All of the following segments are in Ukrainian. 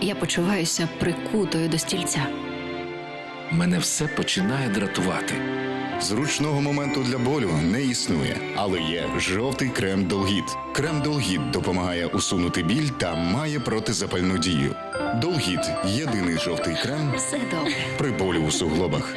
Я почуваюся прикутою до стільця. Мене все починає дратувати. Зручного моменту для болю не існує, але є жовтий крем Долгіт. Крем Долгіт допомагає усунути біль та має протизапальну дію. Долгіт єдиний жовтий крем Все добре. при болю у суглобах.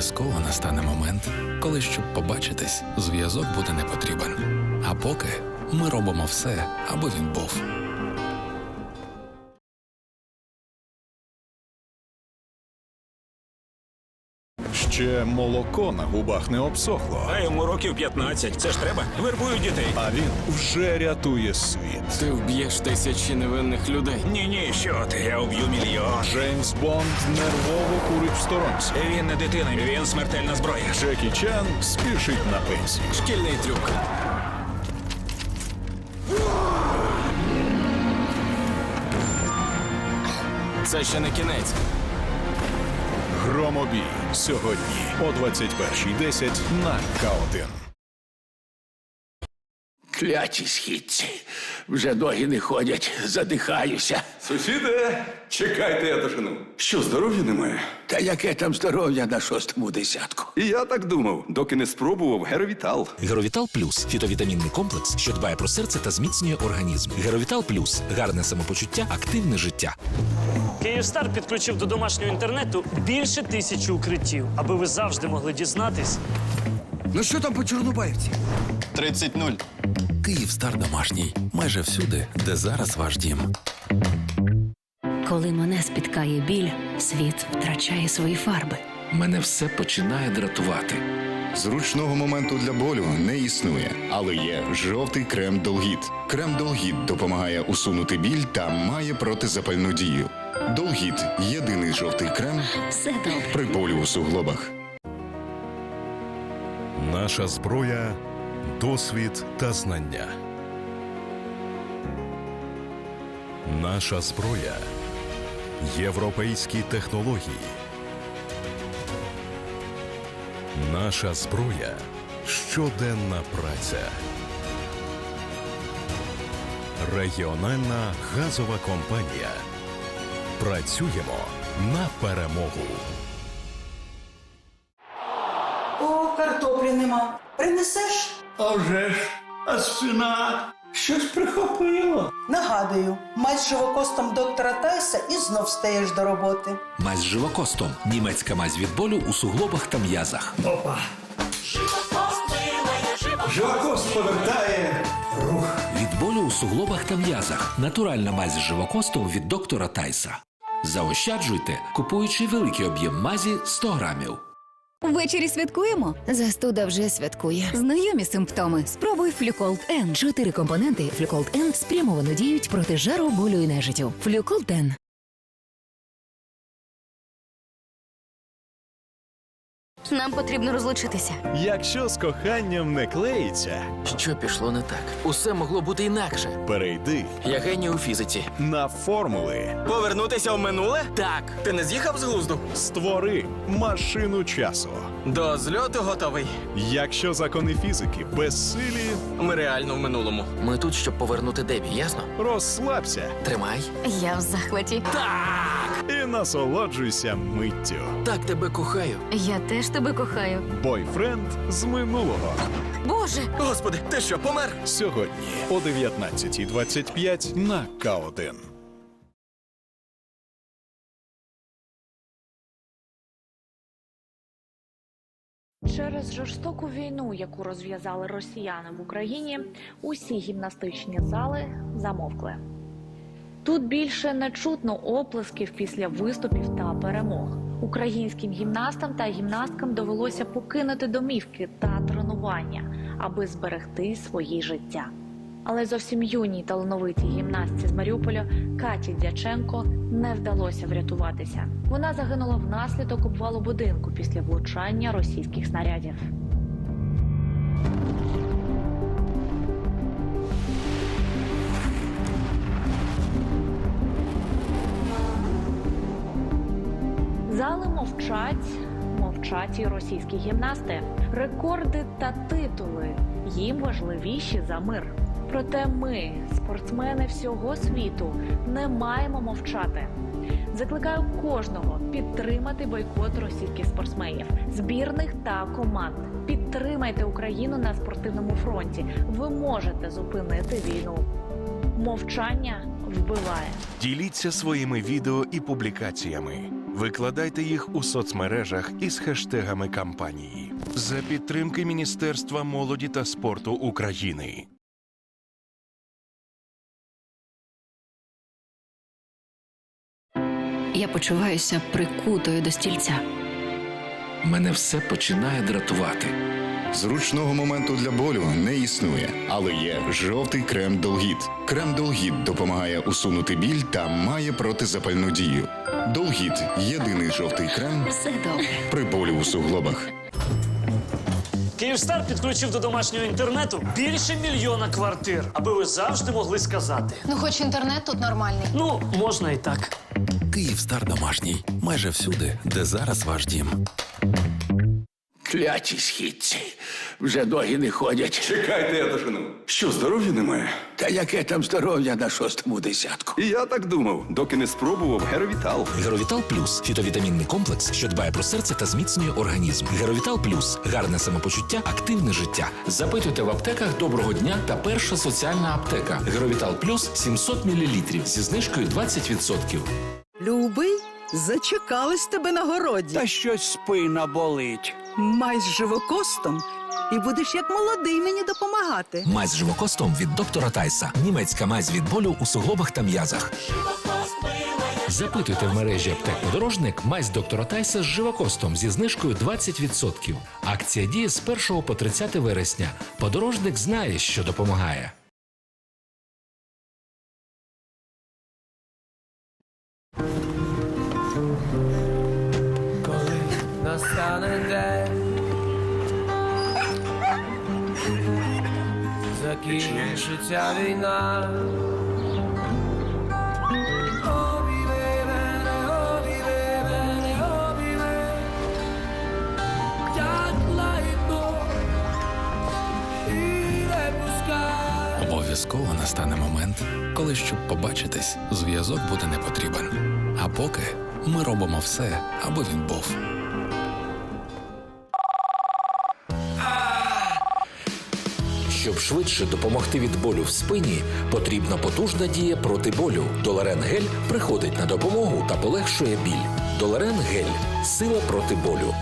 Обов'язково настане момент, коли щоб побачитись, зв'язок буде не потрібен. А поки ми робимо все, аби він був. Ще молоко на губах не обсохло, А йому років 15. Це ж треба. Вербують дітей. а він вже рятує світ. Ти вб'єш тисячі невинних людей. Ні, ні, що ти? Я уб'ю мільйон. Джеймс Бонд нервово курить в сторонці. Він не дитина, він смертельна зброя. Джекі Чан спішить на пенсію. Шкільний трюк. Це ще не кінець. Громобій сьогодні о 21.10 на К1. Кляті східці. Вже ноги не ходять, задихаюся. Сусіде, чекайте, я дожену. Що, здоров'я немає? Та яке там здоров'я на шостому десятку? І я так думав, доки не спробував Геровітал. Геровітал Плюс фітовітамінний комплекс, що дбає про серце та зміцнює організм. Геровітал Плюс гарне самопочуття, активне життя. Київстар підключив до домашнього інтернету більше тисячі укриттів, аби ви завжди могли дізнатись, Ну що там по Чорнобаївці? 30-0. Київстар домашній. Майже всюди, де зараз ваш дім. Коли мене спіткає біль, світ втрачає свої фарби. Мене все починає дратувати. Зручного моменту для болю не існує, але є жовтий крем Долгіт. Крем Долгіт допомагає усунути біль та має протизапальну дію. Долгіт єдиний жовтий крем Все добре. при болі у суглобах. Наша зброя досвід та знання. Наша зброя європейські технології. Наша зброя щоденна праця. Регіональна газова компанія. Працюємо на перемогу. О, картоплі нема. Принесеш? А вже ж, а спина щось прихопило. Нагадую, мазь живокостом доктора Тайса і знов стаєш до роботи. Мазь з живокостом. Німецька мазь від болю у суглобах та м'язах. Опа. Живокост повертає рух. Від болю у суглобах та м'язах. Натуральна мазь з живокостом від доктора Тайса. Заощаджуйте, купуючи великий об'єм мазі 100 грамів. Ввечері святкуємо. Застуда вже святкує. Знайомі симптоми. Спробуй Флюколд Н. Чотири компоненти Флюколд Н спрямовано діють проти жару, болю і нежиттю. Флюколд Н. Нам потрібно розлучитися. Якщо з коханням не клеїться, Що пішло не так? Усе могло бути інакше. перейди Я геній у фізиці. на формули. Повернутися в минуле? Так. Ти не з'їхав з глузду? Створи машину часу. До зльоту готовий. Якщо закони фізики безсилі, Ми реально в минулому. Ми тут, щоб повернути Дебі, ясно? розслабся Тримай. Я в захваті. і насолоджуйся миттю. Так тебе кохаю. Я теж тебе кохаю. Бойфренд з минулого. Боже, Господи, ти що, помер? Сьогодні о 19.25 на К1. Через жорстоку війну, яку розв'язали росіяни в Україні, усі гімнастичні зали замовкли. Тут більше не чутно оплесків після виступів та перемог. Українським гімнастам та гімнасткам довелося покинути домівки та тренування, аби зберегти свої життя. Але зовсім юній талановитій гімнастці з Маріуполя Каті Дяченко не вдалося врятуватися. Вона загинула внаслідок обвалу будинку після влучання російських снарядів. Мовчать, мовчать і російські гімнасти. Рекорди та титули їм важливіші за мир. Проте ми, спортсмени всього світу, не маємо мовчати. Закликаю кожного підтримати бойкот російських спортсменів, збірних та команд. Підтримайте Україну на спортивному фронті. Ви можете зупинити війну. Мовчання вбиває. Діліться своїми відео і публікаціями. Викладайте їх у соцмережах із хештегами кампанії за підтримки Міністерства молоді та спорту України. Я почуваюся прикутою до стільця. Мене все починає дратувати. Зручного моменту для болю не існує, але є жовтий крем Долгіт. Крем Долгіт допомагає усунути біль та має протизапальну дію. Долгіт єдиний жовтий крем Все добре. при болю у суглобах. Київстар підключив до домашнього інтернету більше мільйона квартир, аби ви завжди могли сказати. Ну, хоч інтернет тут нормальний. Ну, можна і так. Київстар домашній. Майже всюди, де зараз ваш дім. Кляті східці. Вже ноги не ходять. Чекайте, я дожену. Що, здоров'я немає? Та яке там здоров'я на шостому десятку? І я так думав, доки не спробував Геровітал. Геровітал Плюс фітовітамінний комплекс, що дбає про серце та зміцнює організм. Геровітал Плюс гарне самопочуття, активне життя. Запитуйте в аптеках доброго дня та перша соціальна аптека. Геровітал Плюс 700 мл зі знижкою 20%. Любий, зачекались тебе на городі. Та щось спина болить. Май з живокостом і будеш як молодий мені допомагати. Мазь з живокостом від доктора Тайса. Німецька мазь від болю у суглобах та м'язах. Запитуйте в мережі аптек подорожник мазь доктора Тайса з живокостом зі знижкою 20%. Акція діє з 1 по 30 вересня. Подорожник знає, що допомагає. Не пускай. Обов'язково настане момент, коли щоб побачитись, зв'язок буде не потрібен. А поки ми робимо все, аби він був. Щоб швидше допомогти від болю в спині, потрібна потужна дія проти болю. Доларен гель приходить на допомогу та полегшує біль. Доларен гель сила проти болю.